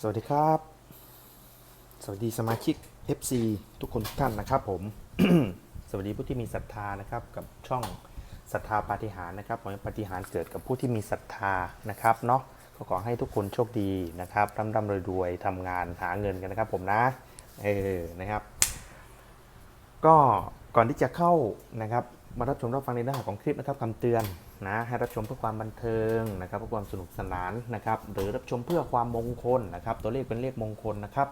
สวัสดีครับ สวัสดีสมาชิก FC ทุกคนทุกท่านนะครับผม สวัสดีผู้ที่มีศรัทธานะครับกับช่องศรัทธาปาฏิหาริย์นะครับขอให้ปาฏิหาริย์เกิดกับผู้ที่มีศรัทธานะครับเนาะก็ขอให้ทุกคนโชคดีนะครับร่ำร่ำรวยๆทำงานหาเงินกันนะครับผมนะเออนะครับ ก็ก่อนที่จะเข้านะครับ มารับชมรับฟังในเนื้อหาของคลิปนะครับคำเตือนนะให้รับชมเพื่อความบันเทิงนะครับเพื่อความสนุกสนานนะครับหรือรับชมเพื่อความมงคลนะครับ ตัวเลขเป็นเลขมงคลนะครับ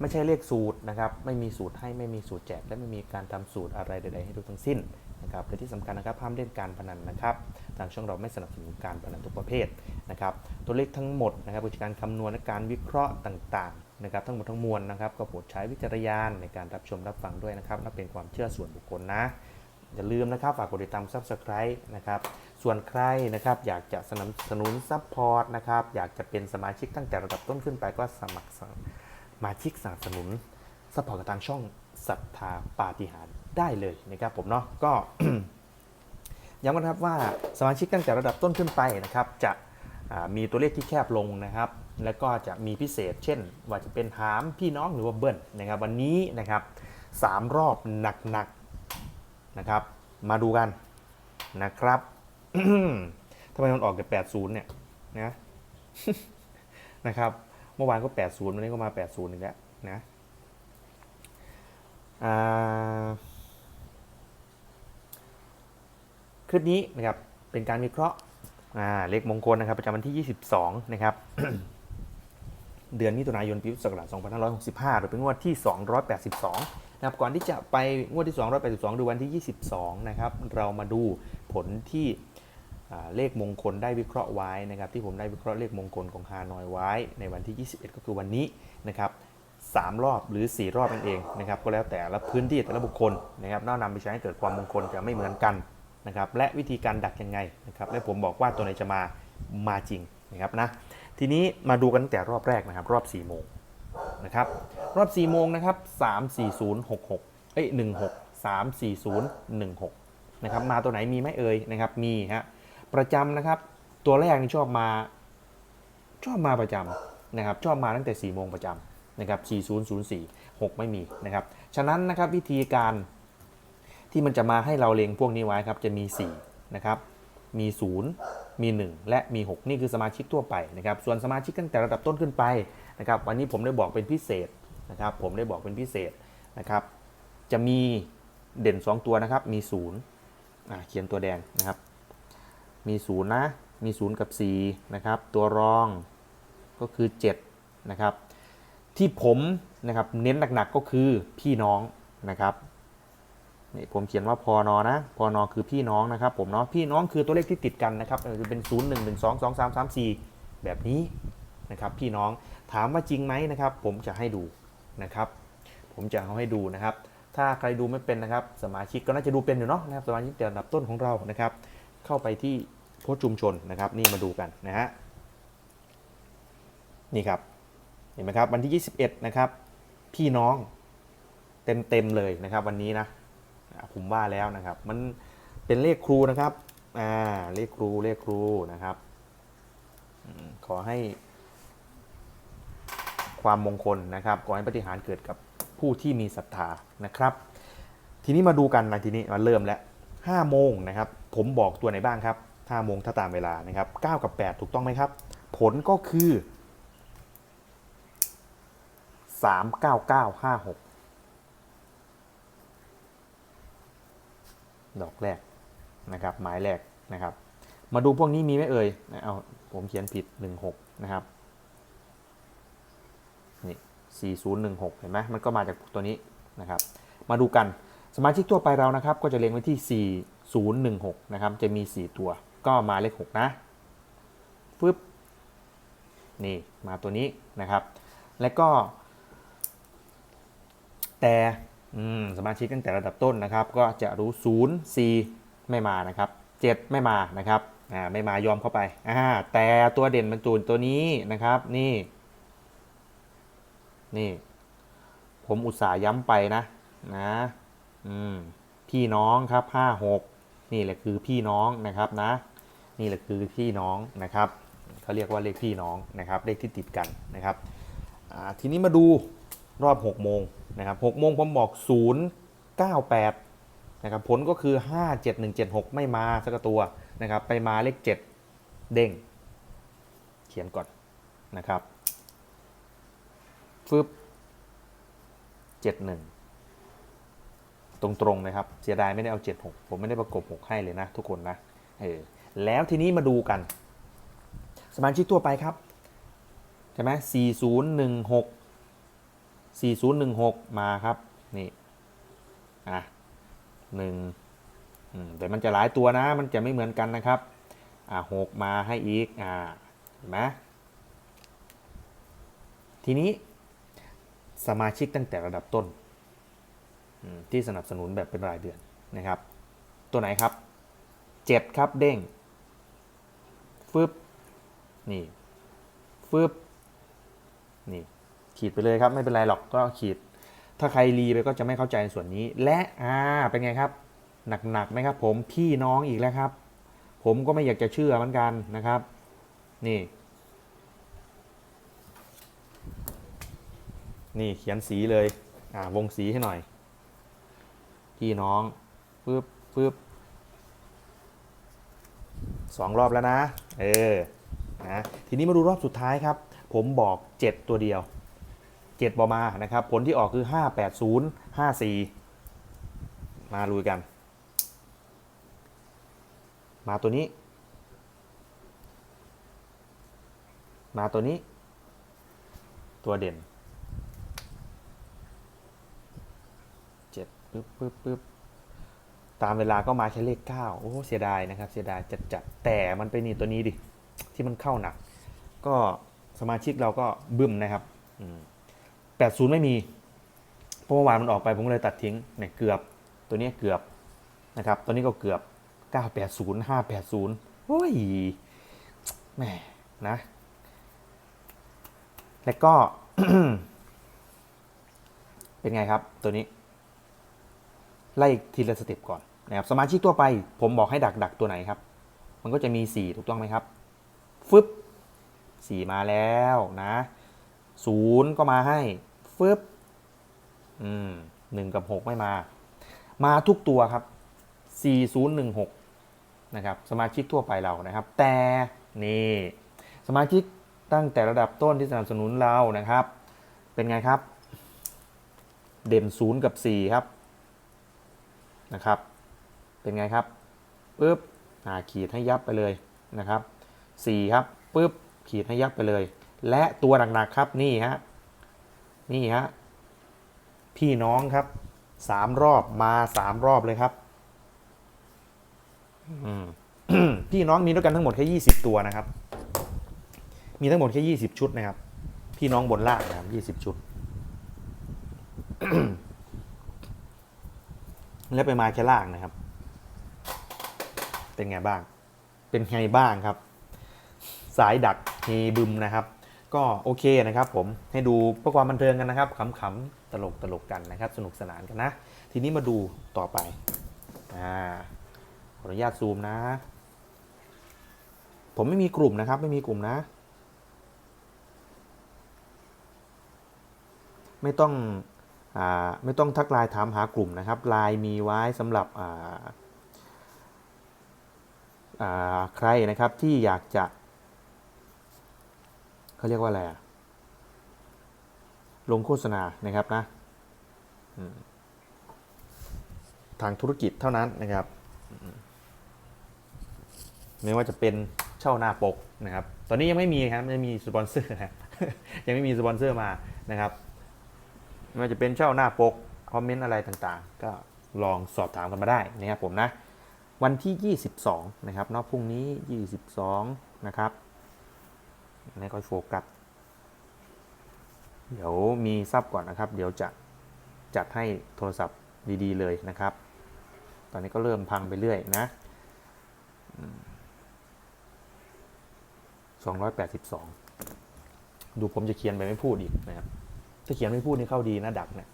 ไม่ใช่เลขสูตรนะครับไม่มีสูตรให้ไม่มีสูตรแจกและไม่มีการทำสูตรอะไรใดๆให้ดูทั้งสิ้นนะครับและที่สำคัญนะครับห้ามเล่นการพนันนะครับทางช่องเราไม่สนับสนุนการพนันทุกประเภทนะครับตัวเลขทั้งหมดนะครับการคำนวณและการวิเคราะห์ต่างๆนะครับทั้งหมดทั้งมวลนะครับก็โปรดใช้วิจารณญาณในการรับชมรับฟังด้วยนะครับและเป็นความเชื่อส่วนบุคคลนะ อย่าลืมนะครับฝากกดติดตาม Subscribe นะครับส่วนใครนะครับอยากจะสนับสนุนซัพพอร์ตนะครับอยากจะเป็นสมาชิกตั้งแต่ระดับต้นขึ้นไปก็สมัครสมาชิกสนับสนุนซัพพอร์ตกับทางช่องศรัทธาปาฏิหาริย์ได้เลยนะครับผมเนาะก็ย้ำกันครับว่าสมาชิกตั้งแต่ระดับต้นขึ้นไปนะครับจะมีตัวเลขที่แคบลงนะครับ แล้วก็จะมีพิเศษ เช่น ว่าจะเป็นหามพี่น้องหรือว่าเบิ้ลนะครับ วันนี้นะครับสามรอบหนักๆ นะครับ มาดูกันนะครับทำไมมันออกแต่80เนี่ยนะนะครับเมื่อวานก็80วันนี้ก็มา80อีกแล้วนะอ่าคลิปนี้นะครับเป็นการวิเคราะห์อ่าเลขมงคลนะครับประจำวันที่ 22 นะครับ เดือนมิถุนายนปีพุทธศักราช2565 หรือเป็นงวดที่ 282 นะครับก่อนที่จะไปงวดที่ 282 ดูวันที่ 22 นะครับ เรามาดูผลที่เลขมงคลได้วิเคราะห์ไว้นะครับ ที่ผมได้วิเคราะห์เลขมงคลของฮานอยไว้ ในวันที่ 21 ก็คือวันนี้นะครับสามรอบหรือ 4 รอบนั่นเองนะครับก็แล้วแต่ละพื้นที่แต่ละบุคคลนะครับน่านำไปใช้ให้เกิดความมงคลจะไม่เหมือนกันนะครับและวิธีการดักยังไงนะครับและผมบอกว่าตัวไหนจะมามาจริงนะครับนะทีนี้มาดูกันแต่รอบแรกนะครับรอบ4โมง นะครับ รอบ 4 โมงนะครับ 34066 เอ้ย 16 34016 นะครับ มาตัวไหนมีไหมเอ่ยนะครับ มีฮะ ประจำนะครับ ตัวแรกนี่ชอบมา ชอบมาประจำนะครับ ชอบมาตั้งแต่ 4 โมงประจำนะครับ 4004 6 ไม่มีนะครับ ฉะนั้นนะครับวิธีการที่มันจะมาให้เราเลงพวกนี้ไว้ครับ จะมี 4 นะครับ มี 0 มี 1 และมี 6 นี่คือสมาชิกทั่วไปนะครับ ส่วนสมาชิกตั้งแต่ระดับต้นขึ้นไป นะครับวันนี้ผมได้บอกเป็นพิเศษนะครับผมได้บอกเป็นพิเศษนะครับจะมีเด่น 2 ตัวนะครับมี0อ่าเขียนตัวแดงนะครับมี0นะมี 0 กับ4นะครับตัวรองก็คือ7นะครับที่ผมนะครับเน้นหนักๆก็คือพี่น้องนะครับนี่ผมเขียนว่าพอนอนะพอนอคือพี่น้องนะครับผมเนาะพี่น้องคือตัวเลขที่ติดกันนะครับเออจะเป็น 0 1 1 2 2 3 3 4 แบบนี้ นะครับพี่น้องถามว่าจริงไหมนะครับผมจะให้ดูนะครับ ผมจะเอาให้ดูนะครับ ถ้าใครดูไม่เป็นนะครับ สมาชิกก็น่าจะดูเป็นอยู่เนาะนะครับสมาชิกแต่ระดับต้นของเรานะครับ เข้าไปที่โพสชุมชนนะครับ นี่มาดูกันนะฮะนี่ครับเห็นไหมครับวันที่ 21 นะครับ พี่น้องเต็มๆเลยนะครับวันนี้นะผมว่าแล้วนะครับ มันเป็นเลขครูนะครับอ่าเลขครูเลขครูนะครับ ขอให้ ความมงคลนะครับขอให้ปฏิหารเกิดกับผู้ที่มีศรัทธานะครับ ทีนี้มาดูกันนะทีนี้มาเริ่มแล้ว5โมงนะครับ ผมบอกตัวไหนบ้างครับ5โมงถ้าตามเวลานะครับ9กับ8ถูกต้องไหมครับ ผลก็คือ39956ดอกแรกนะครับ หมายแรกนะครับ มาดูพวกนี้มีไหมเอ่ยเอาผมเขียนผิด16นะครับ 4016 เห็นไหมมันก็มาจากตัวนี้นะครับ มาดูกันสมาชิกทั่วไปเรานะครับ ก็จะเล็งไว้ที่ 4016 นะครับ จะมี 4 ตัว ก็มาเลข 6 นะฟึบนี่มาตัวนี้นะครับ และก็ แต่สมาชิกตั้งแต่ระดับต้นนะครับ ก็จะรู้ 0 4 ไม่มานะครับ 7 ไม่มานะครับอ่าไม่มายอมเข้าไปอ่าแต่ตัวเด่นบรรจุตัวนี้นะครับ นี่ นี่ ผมอุตส่าห์ย้ำไปนะนะอืมพี่น้องครับ5 6นี่แหละคือพี่น้องนะครับนะ นี่แหละคือพี่น้องนะครับเขาเรียกว่าเลขพี่น้องนะครับเลขที่ติดกันนะครับทีนี้มาดูรอบ6โมงนะครับ6โมงผมบอก 098นะครับผลก็คือ 57176 ไม่มาสักตัวนะครับ ไปมาเลข 7 เด้ง เขียนก่อนนะครับ ฟึบ71ตรงๆนะครับ เสียดายไม่ได้เอา 76 ผมไม่ได้ประกบ 6 ให้เลยนะ ทุกคนนะเออแล้วทีนี้มาดูกัน สมาชิกทั่วไปครับ ใช่ไหม4016 4016 มาครับ นี่ อะหนึ่งแต่มันจะหลายตัวนะ มันจะไม่เหมือนกันนะครับ อะหกมาให้อีก อ่าเห็นไหมทีนี้ สมาชิกตั้งแต่ระดับต้น ที่สนับสนุนแบบเป็นรายเดือนนะครับ ตัวไหนครับ 7 ครับเด้งฟึบนี่ฟึบนี่ขีดไปเลยครับไม่เป็นไรหรอกก็ขีด ถ้าใครรีไปก็จะไม่เข้าใจในส่วนนี้ และอ่าเป็นไงครับหนักๆไหมครับ ผมพี่น้องอีกแล้วครับ ผมก็ไม่อยากจะเชื่อเหมือนกันนะครับ นี่ นี่เขียนสีเลยอ่าวงสีให้หน่อย พี่น้องปึ๊บปึ๊บสองรอบแล้วนะ เออนะทีนี้มาดูรอบสุดท้ายครับ ผมบอก 7 ตัวเดียว 7บอมานะครับ ผลที่ออกคือ 580 54 มาลุยกัน มาตัวนี้ มาตัวนี้ ตัวเด่น เจ็ด ปึ๊บปึ๊บปึ๊บตามเวลาก็มาแค่เลขเก้าโอ้เสียดายนะครับ เสียดายจัดจัดแต่มันไปนี่ตัวนี้ดิ ที่มันเข้าหนัก ก็สมาชิกเราก็บึ้มนะครับแปดศูนย์ไม่มีเพราะเมื่อวานมันออกไปผมเลยตัดทิ้งเนี่ยเกือบตัวนี้เกือบนะครับ ตัวนี้ก็เกือบ980 580โอ้ยแหมนะ แล้วก็ เป็นไงครับตัวนี้ ไล่ทีละสเต็ปก่อนนะครับสมาชิกทั่วไปผมบอกให้ดักดักตัวไหนครับ มันก็จะมี 4 ถูกต้องไหมครับฟึบ4 มาแล้วนะศูนย์ก็มาให้ฟึบอืมหนึ่งกับ 6 ไม่มา มาทุกตัวครับ 4016 นะครับ สมาชิกทั่วไปเรานะครับ แต่นี่สมาชิกตั้งแต่ระดับต้นที่สนับสนุนเรานะครับ เป็นไงครับ เด่นศูนย์กับ 4 ครับ นะครับ เป็นไงครับปึ๊บขีดให้ยับไปเลยนะครับ4ครับปึ๊บขีดให้ยับไปเลย และตัวหนักๆครับนี่ฮะนี่ฮะพี่น้องครับสามรอบมาสามรอบเลยครับพี่น้องมีด้วยกันทั้งหมดแค่ยี่สิบตัวนะครับ มีทั้งหมดแค่ยี่สิบชุดนะครับ พี่น้องบนล่างนะครับยี่สิบชุด แล้วไปมาแค่ล่างนะครับ เป็นไงบ้าง เป็นไงบ้างครับ สายดักเฮบึมนะครับ ก็โอเคนะครับ ผมให้ดูเพื่อความบันเทิงกันนะครับขำๆตลกตลกๆกันนะครับ สนุกสนานกันนะ ทีนี้มาดูต่อไปอ่าขออนุญาตซูมนะ ผมไม่มีกลุ่มนะครับ ไม่มีกลุ่มนะ ไม่ต้อง ไม่ต้องทักไลน์ถามหากลุ่มนะครับไลน์มีไว้สำหรับใครนะครับที่อยากจะเขาเรียกว่าอะไรลงโฆษณานะครับนะทางธุรกิจเท่านั้นนะครับ ไม่ว่าจะเป็นเช่าหน้าปกนะครับ ตอนนี้ยังไม่มีครับไม่มีสปอนเซอร์ยังไม่มีสปอนเซอร์มานะครับ ไม่ว่าจะเป็นเช่าหน้าปก คอมเมนต์อะไรต่างๆ ก็ลองสอบถามกันมาได้นะครับผมนะ วันที่ 22 นะครับเนอกพรุ่งนี้ 22 นะครับไม่ค่อยโฟกัสเดี๋ยวมีซับก่อนนะครับ เดี๋ยวจะจัดให้โทรศัพท์ดีๆเลยนะครับ ตอนนี้ก็เริ่มพังไปเรื่อยนะอืม282 ดูผมจะเขียนไปไม่พูดอีกนะครับ ถ้าเขียนไม่พูดนี่เข้าดีนะดักเนี่ย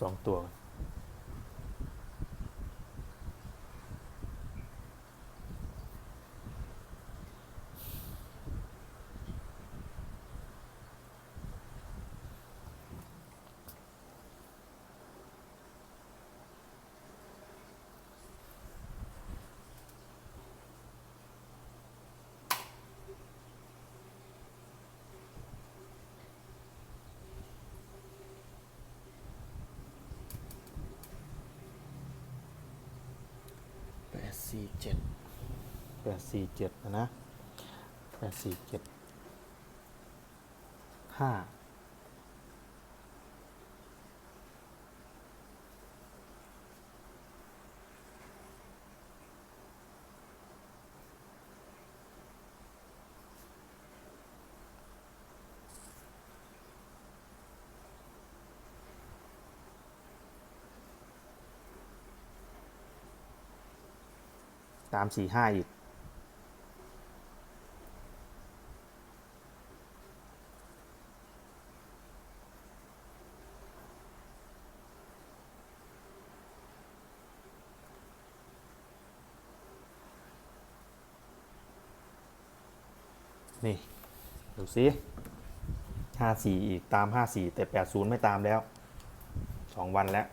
สองตัว สี่เจ็ดแปดสี่เจ็ดนะนะแปดสี่เจ็ดห้า ตามสี่ห้าอีก นี่ดูสิห้าสี่อีกตามห้าสี่แต่แปดศูนย์ไม่ตามแล้วสองวันแล้ว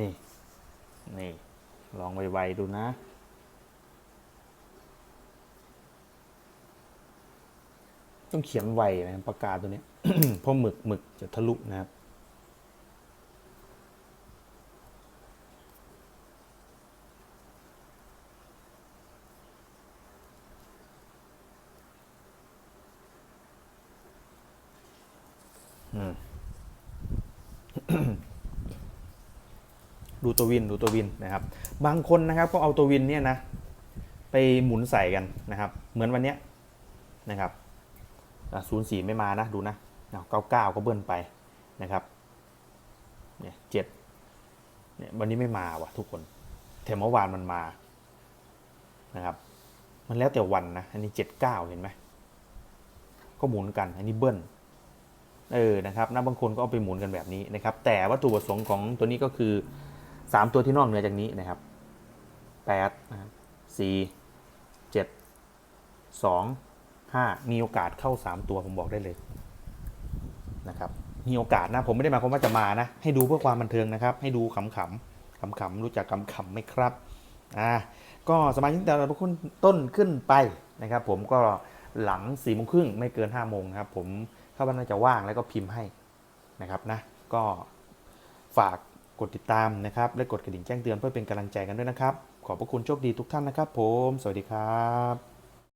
นี่ นี่ ลองไวๆดูนะ ต้องเขียนไวนะครับปากกาตัวนี้เพราะหมึกหมึกจะทะลุนะครับอืม ดูตัววินดูตัววินนะครับ บางคนนะครับก็เอาตัววินเนี่ยนะไปหมุนใส่กันนะครับ เหมือนวันเนี้ยนะครับศูนย์สี่ไม่มานะดูนะเก้าเก้าก็เบิ้ลไปนะครับเนี่ยเจ็ดเนี่ยวันนี้ไม่มาว่ะทุกคนแต่เมื่อวานมันมานะครับ มันแล้วแต่วันนะ อันนี้เจ็ดเก้าเห็นไหมก็หมุนกัน อันนี้เบิ้ลเออนะครับนะบางคนก็เอาไปหมุนกันแบบนี้นะครับ แต่วัตถุประสงค์ของตัวนี้ก็คือ 3ตัวที่นอกเหนือจากนี้นะครับ8นะครับ4 7 2 5มีโอกาสเข้า3ตัวผมบอกได้เลยนะครับมีโอกาสนะผมไม่ได้หมายความว่าจะมานะ ให้ดูเพื่อความบันเทิงนะครับ ให้ดูขำๆขำๆรู้จักขำๆไหมครับอ่าก็สมาชิกแต่ละคนต้นขึ้นไปนะครับ ผมก็หลัง4ี่โมงครึ่งไม่เกิน5้าโมงครับ ผมถ้าวันนั้นจะว่างแล้วก็พิมพ์ให้นะครับนะก็ฝาก กดติดตามนะครับ และกดกระดิ่งแจ้งเตือนเพื่อเป็นกำลังใจกันด้วยนะครับ ขอบพระคุณโชคดีทุกท่านนะครับ ผม สวัสดีครับ